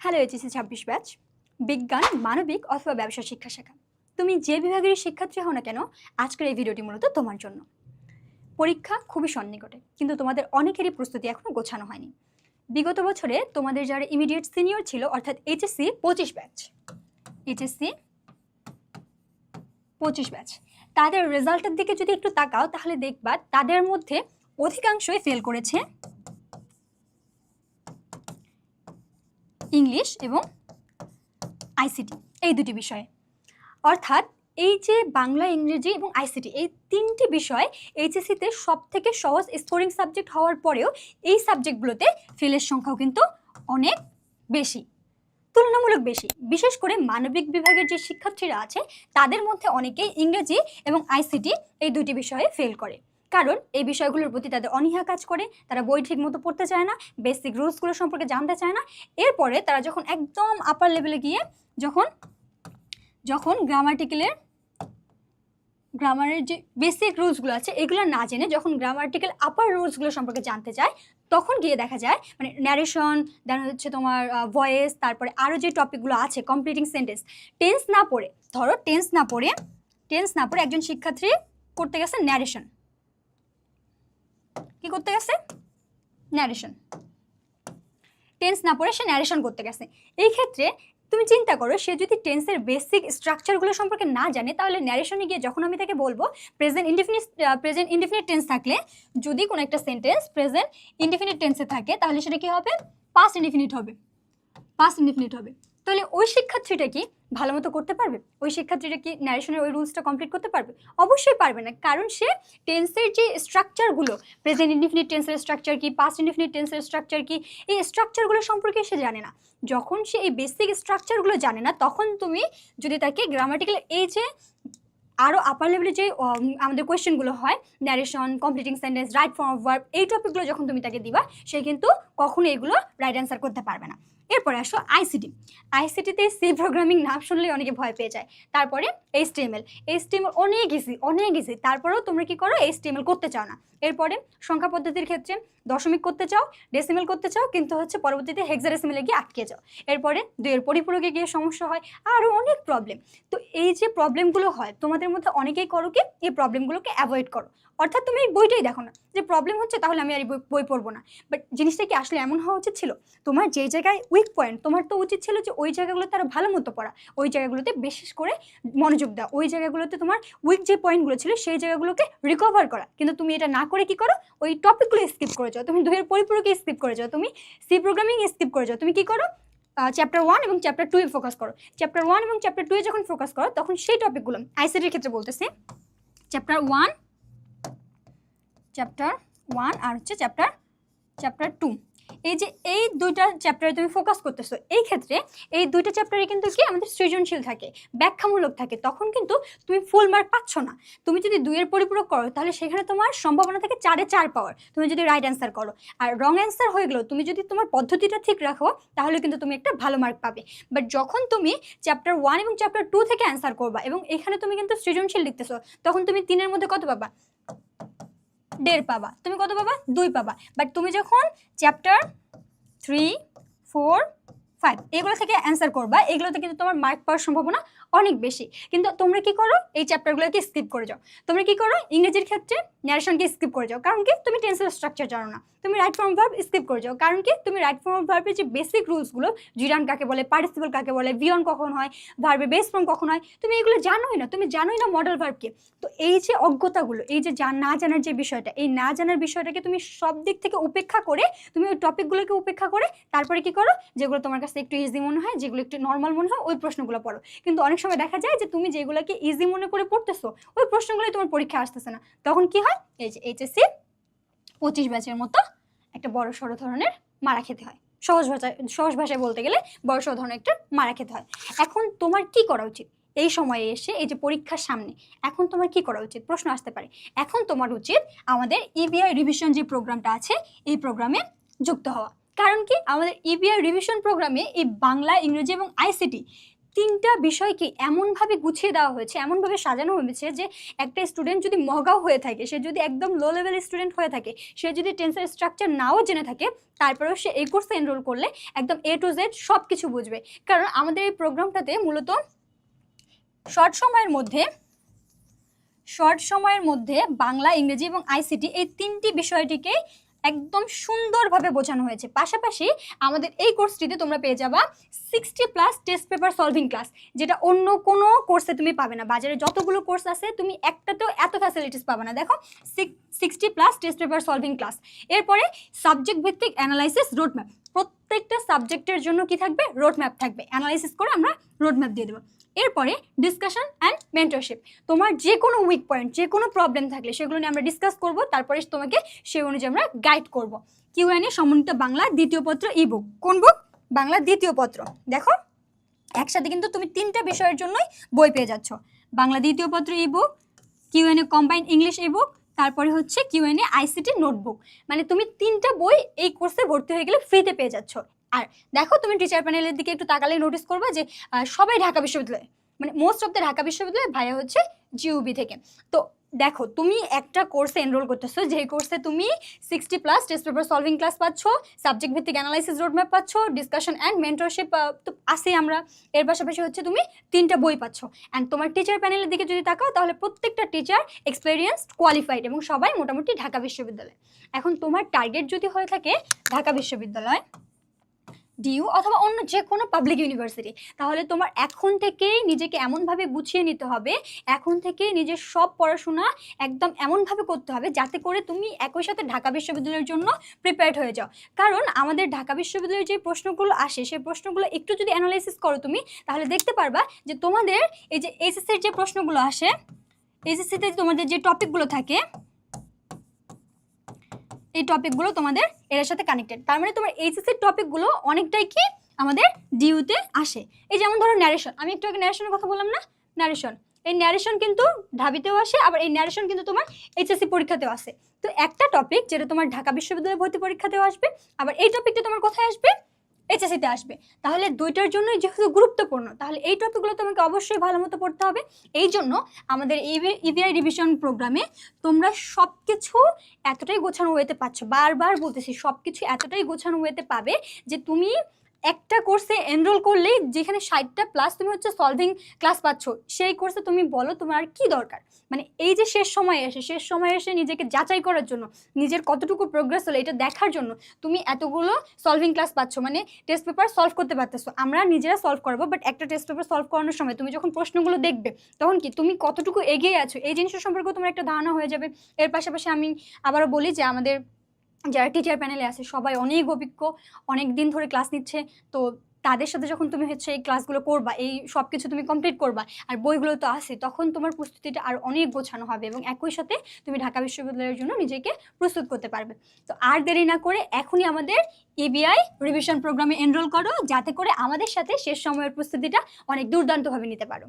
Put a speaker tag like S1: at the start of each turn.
S1: Hello HSC ছাব্বিশ batch বিজ্ঞান, মানবিক অথবা ব্যবসা শিক্ষা শাখা। তুমি যে বিভাগের শিক্ষার্থী হও না কেন, আজকের এই ভিডিওটি মূলত তোমার জন্য। পরীক্ষা খুবই সন্নিকটে, কিন্তু তোমাদের অনেকেরই প্রস্তুতি এখনও গোছানো হয়নি। বিগত বছরে তোমাদের যারা ইমিডিয়েট সিনিয়র ছিল, অর্থাৎ এইচএসসি পঁচিশ ব্যাচ এইচএসসি পঁচিশ ব্যাচ তাদের রেজাল্টের দিকে যদি একটু তাকাও, তাহলে দেখবা তাদের মধ্যে অধিকাংশই ফেল করেছে ইংলিশ এবং আইসিটি, এই দুটি বিষয়ে। অর্থাৎ এই যে বাংলা, ইংরেজি এবং আইসিটি, এই তিনটি বিষয় এইচএসসিতে সব থেকে সহজ স্কোরিং সাবজেক্ট হওয়ার পরেও এই সাবজেক্টগুলোতে ফেলের সংখ্যাও কিন্তু অনেক বেশি, তুলনামূলক বেশি। বিশেষ করে মানবিক বিভাগের যে শিক্ষার্থীরা আছে, তাদের মধ্যে অনেকেই ইংরেজি এবং আইসিটি এই দুটি বিষয়ে ফেল করে। কারণ এই বিষয়গুলোর প্রতি তাদের অনীহা কাজ করে, তারা বই ঠিক মতো পড়তে চায় না বেসিক রুলসগুলো সম্পর্কে জানতে চায় না। এরপরে তারা যখন একদম আপার লেভেলে গিয়ে যখন যখন গ্রামাটিক্যালের গ্রামারের যে বেসিক রুলসগুলো আছে, এগুলো না জেনে যখন গ্রামাটিক্যাল আপার রুলসগুলো সম্পর্কে জানতে চায়, তখন গিয়ে দেখা যায় মানে ন্যারেশন দেন হচ্ছে তোমার ভয়েস তারপরে আরও যে টপিকগুলো আছে কমপ্লিটিং সেন্টেন্স টেন্স না পড়ে, ধরো টেন্স না পড়ে টেন্স না পড়ে একজন শিক্ষার্থী করতে গেছে ন্যারেশন কি করতে গেছে? ন্যারেশন টেন্স না পড়ে সে ন্যারেশন করতে গেছে। এই ক্ষেত্রে তুমি চিন্তা করো, সে যদি টেন্সের বেসিক স্ট্রাকচারগুলো সম্পর্কে না জানে, তাহলে ন্যারেশনে গিয়ে যখন আমি তাকে বলব present indefinite present indefinite tense থাকলে, যদি কোনো একটা সেন্টেন্স প্রেজেন্ট ইনডিফিনিট টেন্সে থাকে, তাহলে সেটা কি হবে? পাস্ট ইনডিফিনিট হবে। পাস্ট ইনডিফিনিট হবে। তাহলে ওই শিক্ষার্থীটা কি ভালো মতো করতে পারবে? ওই শিক্ষার্থীটা কি ন্যারেশনের ওই রুলসটা কমপ্লিট করতে পারবে? অবশ্যই পারবে না, কারণ সে টেন্সের যে স্ট্রাকচারগুলো প্রেজেন্ট ইনডিফিনিট টেন্সের স্ট্রাকচার কি পাস্ট ইনডিফিনিট টেন্সের স্ট্রাকচার কি, এই স্ট্রাকচারগুলো সম্পর্কে সে জানে না। যখন সে এই বেসিক স্ট্রাকচারগুলো জানে না, তখন তুমি যদি তাকে গ্রামাটিক্যাল এই যে আরও আপার লেভেলে যে আমাদের কোয়েশ্চেনগুলো হয় narration completing sentence right form of verb এই টপিকগুলো যখন তুমি তাকে দিবা, সে কিন্তু কখনো এগুলো রাইট অ্যান্সার করতে পারবে না। এরপরে আসো আইসিটি আইসিটিতে সি প্রোগ্রামিং নাম শুনলেই অনেকে ভয় পেয়ে যায়। তারপরে এইচটিএমএল এইচটিএমএল অনেক ইজি অনেক ইজি তারপরেও তোমরা কি করো? এইচটিএমএল করতে চাও না। এরপরে সংখ্যা পদ্ধতির ক্ষেত্রে দশমিক করতে চাও ডেসিমেল করতে চাও, কিন্তু হচ্ছে পরবর্তীতে হেক্সাডেসিমেলে গিয়ে আটকে যাও। এরপরে দুইয়ের পরিপূরকে গিয়ে সমস্যা হয় আরও অনেক প্রবলেম তো এই যে প্রবলেমগুলো হয়, তোমাদের মধ্যে অনেকেই করো কি? এই প্রবলেমগুলোকে অ্যাভয়েড করো। অর্থাৎ তুমি এই বইটাই দেখো না। যে প্রবলেম হচ্ছে, তাহলে আমি আর বই পড়ব না। বাট জিনিসটা কি আসলে এমন হওয়া উচিত ছিল? তোমার যে জায়গায় উইক পয়েন্ট তোমার তো উচিত ছিল যে ওই জায়গাগুলোতে আরও ভালো মতো পড়া। ওই জায়গাগুলোতে বিশেষ করে মনোযোগ দেওয়া ওই জায়গাগুলোতে তোমার উইক যে পয়েন্টগুলো ছিল, সেই জায়গাগুলোকে রিকভার করা। কিন্তু তুমি এটা না করে কি করো? ওই টপিকগুলো স্কিপ করে যাও। তুমি দুইয়ের পরিপূরকে স্কিপ করে যাও। তুমি সি প্রোগ্রামিং স্কিপ করে যাও। তুমি কি করো? চ্যাপ্টার ওয়ান এবং চ্যাপ্টার টুয়ে ফোকাস করো। চ্যাপ্টার ওয়ান এবং চ্যাপ্টার টুয়ে যখন ফোকাস করো, তখন সেই টপিকগুলো আইসিটির ক্ষেত্রে বলতেছি চ্যাপ্টার ওয়ান চ্যাপ্টার ওয়ান আর হচ্ছে চ্যাপ্টার চ্যাপ্টার টু এই যে এই দুইটা চ্যাপ্টারে তুমি ফোকাস করতেছো, এই ক্ষেত্রে এই দুইটা চ্যাপ্টারে কিন্তু কি আমাদের সৃজনশীল থাকে, ব্যাখ্যামূলক থাকে, তখন কিন্তু তুমি ফুল মার্ক পাচ্ছ না। তুমি যদি দুইয়ের পরিপূরক করো, তাহলে সেখানে তোমার সম্ভাবনা থাকে চারে চার পাওয়ার। তুমি যদি রাইট অ্যান্সার করো, আর রং অ্যান্সার হয়ে গেলেও তুমি যদি তোমার পদ্ধতিটা ঠিক রাখো, তাহলে কিন্তু তুমি একটা ভালো মার্ক পাবে। বাট যখন তুমি চ্যাপ্টার ওয়ান এবং চ্যাপ্টার টু থেকে অ্যান্সার করবা, এবং এখানে তুমি কিন্তু সৃজনশীল লিখতেছো তখন তুমি তিনের মধ্যে কত পাবা? দেড় পাবা। তুমি কত পাবা? দুই পাবা। বাট তুমি যখন চ্যাপ্টার থ্রি ফোর ফাইভ এগুলো থেকে অ্যান্সার করবা। এগুলোতে কিন্তু তোমার মার্ক পাওয়ার সম্ভাবনা অনেক বেশি। কিন্তু তোমরা কি করো? এই চ্যাপ্টারগুলোকে স্কিপ করে যাও। তোমরা কি করো? ইংরেজির ক্ষেত্রে ন্যারেশনকে স্কিপ করে যাও। কারণ কি? তুমি টেন্সের স্ট্রাকচার জানো না। তুমি রাইট ফর্ম ভার্ব স্কিপ করে যাও। কারণ কি? তুমি রাইট ফর্ম ভার্বের যে বেসিক রুলসগুলো জিরান কাকে বলে পার্টিসিপল কাকে বলে বিয়ন কখন হয় ভার্বে বেস ফর্ম কখন হয়, তুমি এগুলো জানোই না। তুমি জানোই না মডেল ভার্বকে তো এই যে অজ্ঞতাগুলো, এই যে না জানার যে বিষয়টা, এই না জানার বিষয়টাকে তুমি সব দিক থেকে উপেক্ষা করে, তুমি ওই টপিকগুলোকে উপেক্ষা করে, তারপরে কি করো? যেগুলো তোমার কাছে একটু ইজি মনে হয়, যেগুলো একটু নর্মাল মনে হয়, ওই প্রশ্নগুলো পড়ো। কিন্তু অনেক সময় দেখা যায় যে তুমি যেগুলোকে ইজি মনে করে পড়তেছো, ওই প্রশ্নগুলোই তোমার পরীক্ষা আসতেছে না। তখন কি হয়? এই যে এইচএসসি পঁচিশ ব্যাচের মতো একটা বড় সড়ো ধরনের মারা খেতে হয়। সহজ ভাষায় সহজ ভাষায় বলতে গেলে বড় সড়ো ধরনের একটা মারা খেতে হয়। এখন তোমার কি করা উচিত? এই সময়ে এসে, এই যে পরীক্ষার সামনে, এখন তোমার কি করা উচিত? প্রশ্ন আসতে পারে। এখন তোমার উচিত আমাদের E ইবিআই রিভিশন যে প্রোগ্রামটা আছে, এই প্রোগ্রামে যুক্ত হওয়া। কারণ কি? আমাদের ইবিআই রিভিশন প্রোগ্রামে এই বাংলা, ইংরেজি এবং আইসিটি তিনটা বিষয়কে এমনভাবে গুছিয়ে দেওয়া হয়েছে, এমনভাবে সাজানো হয়েছে যে একটা স্টুডেন্ট যদি মগাও হয়ে থাকে, সে যদি একদম লো লেভেল স্টুডেন্ট হয়ে থাকে, সে যদি টেন্সের স্ট্রাকচার নাও জেনে থাকে, তারপরেও সে এই কোর্সে এনরোল করলে একদম এ টু জেড সব কিছু বুঝবে। কারণ আমাদের এই প্রোগ্রামটাতে মূলত শর্ট সময়ের মধ্যে শর্ট সময়ের মধ্যে বাংলা, ইংরেজি এবং আইসিটি এই তিনটি বিষয়টিকে একদম সুন্দরভাবে বোঝানো হয়েছে। পাশাপাশি আমাদের এই কোর্সটিতে তোমরা পেয়ে যাবা sixty plus test paper solving class যেটা অন্য কোনো কোর্সে তুমি পাবে না। বাজারে যতগুলো কোর্স আছে, তুমি একটাতেও এত ফ্যাসিলিটিস পাবে না। দেখো sixty plus test paper solving class এরপরে সাবজেক্ট ভিত্তিক অ্যানালাইসিস রোডম্যাপ প্রত্যেকটা সাবজেক্টের জন্য কি থাকবে? রোডম্যাপ থাকবে। অ্যানালাইসিস করে আমরা রোডম্যাপ দিয়ে দেবো। এরপরে ডিসকাশন অ্যান্ড মেন্টরশিপ তোমার যে কোনো উইক পয়েন্ট যে কোনো প্রবলেম থাকলে সেগুলো নিয়ে আমরা ডিসকাস করব, তারপরে তোমাকে সেই অনুযায়ী আমরা গাইড করব। করব কিউএনএ সমন্বিত বাংলা দ্বিতীয় পত্র ই বুক কোন বুক বাংলা দ্বিতীয় পত্র। দেখো, একসাথে কিন্তু তুমি তিনটা বিষয়ের জন্যই বই পেয়ে যাচ্ছ। বাংলা দ্বিতীয় পত্র e book Q n A combined English e book তারপরে হচ্ছে কিউএনএ আইসিটি নোটবুক মানে তুমি তিনটা বই এই কোর্সে ভর্তি হয়ে গেলে ফ্রিতে পেয়ে যাচ্ছ। আর দেখো তুমি টিচার প্যানেলের দিকে একটু তাকালে নোটিস করবে যে সবাই ঢাকা বিশ্ববিদ্যালয় মানে মোস্ট অফ দ্য ঢাকা বিশ্ববিদ্যালয় ভাইয়া হচ্ছে জিউবি থেকে। তো দেখো, তুমি একটা কোর্সে এনরোল করতেছো যে কোর্সে তুমি sixty plus test paper solving class পাচ্ছ সাবজেক্ট ভিত্তিক অ্যানালাইসিস রোডম্যাপ পাচ্ছ ডিসকাশন অ্যান্ড মেন্টরশিপ আসি আমরা। এর পাশাপাশি হচ্ছে তুমি তিনটা বই পাচ্ছ। অ্যান্ড তোমার টিচার প্যানেলের দিকে যদি তাকাও, তাহলে প্রত্যেকটা টিচার এক্সপেরিয়েন্স কোয়ালিফাইড এবং সবাই মোটামুটি ঢাকা বিশ্ববিদ্যালয়। এখন তোমার টার্গেট যদি হয়ে থাকে ঢাকা বিশ্ববিদ্যালয় ডিইউ অথবা অন্য যে কোনো পাবলিক ইউনিভার্সিটি তাহলে তোমার এখন থেকেই নিজেকে এমনভাবে গুছিয়ে নিতে হবে, এখন থেকেই নিজের সব পড়াশোনা একদম এমনভাবে করতে হবে যাতে করে তুমি একই সাথে ঢাকা বিশ্ববিদ্যালয়ের জন্য প্রিপেয়ার্ড হয়ে যাও। কারণ আমাদের ঢাকা বিশ্ববিদ্যালয়ের যে প্রশ্নগুলো আসে, সেই প্রশ্নগুলো একটু যদি অ্যানালাইসিস করো তুমি, তাহলে দেখতে পারবা যে তোমাদের এই যে এইচএসসির যে প্রশ্নগুলো আসে এইচএসসিতে তোমাদের যে টপিকগুলো থাকে এই টপিকগুলো তোমাদের এর সাথে কানেক্টেড তার মানে তোমার এইচএসসির টপিকগুলো অনেকটাই কি আমাদের ডিউতে আসে। এই যেমন ধরো ন্যারেশন আমি একটু আগে ন্যারেশনের কথা বললাম না? ন্যারেশন এই ন্যারেশন কিন্তু ঢাবিতেও আসে, আবার এই ন্যারেশন কিন্তু তোমার এইচএসসি পরীক্ষাতেও আসে। তো একটা টপিক যেটা তোমার ঢাকা বিশ্ববিদ্যালয় ভর্তি পরীক্ষাতেও আসবে, আবার এই টপিকটা তোমার কোথায় আসবে? এইচএসসিতে আসবে। তাহলে দুইটার জন্য যেহেতু গুরুত্বপূর্ণ, তাহলে এই টপিকগুলো তোমাকে অবশ্যই ভালো মতো পড়তে হবে। এই জন্য আমাদের ইভিআই রিভিশন প্রোগ্রামে তোমরা সব কিছু এতটাই গোছানো ওয়েতে পাচ্ছ। বারবার বলতেছি সব কিছু এতটাই গোছানো ওয়েতে পাবে যে তুমি একটা কোর্সে এনরোল করলেই যেখানে ষাটটা প্লাস তুমি হচ্ছে সলভিং ক্লাস পাচ্ছ, সেই কোর্সে তুমি বলো তোমার কি দরকার। মানে এই যে শেষ সময়ে এসে, শেষ সময়ে এসে নিজেকে যাচাই করার জন্য, নিজের কতটুকু প্রোগ্রেস হলো এটা দেখার জন্য তুমি এতগুলো সলভিং ক্লাস পাচ্ছ মানে টেস্ট পেপার সলভ করতে পারতেছো। আমরা নিজেরা সলভ করব বাট একটা টেস্ট পেপার সলভ করানোর সময় তুমি যখন প্রশ্নগুলো দেখবে, তখন কি তুমি কতটুকু এগিয়ে আছো? এই জিনিসের সম্পর্কে তোমার একটা ধারণা হয়ে যাবে। এর পাশাপাশি আমি আবারও বলি যে আমাদের যারা টিচার প্যানেলে আছে, সবাই অনেক অভিজ্ঞ, অনেক দিন ধরে ক্লাস নিচ্ছে। তো তাদের সাথে যখন তুমি হচ্ছে এই ক্লাসগুলো করবা, এই সব কিছু তুমি কমপ্লিট করবা, আর বইগুলো তো আসে তখন তোমার প্রস্তুতিটা আর অনেক গোছানো হবে এবং একই সাথে তুমি ঢাকা বিশ্ববিদ্যালয়ের জন্য নিজেকে প্রস্তুত করতে পারবে। তো আর দেরি না করে এখনই আমাদের ইবিআই রিভিশন প্রোগ্রামে এনরোল করো, যাতে করে আমাদের সাথে শেষ সময়ের প্রস্তুতিটা অনেক দুর্দান্তভাবে নিতে পারো।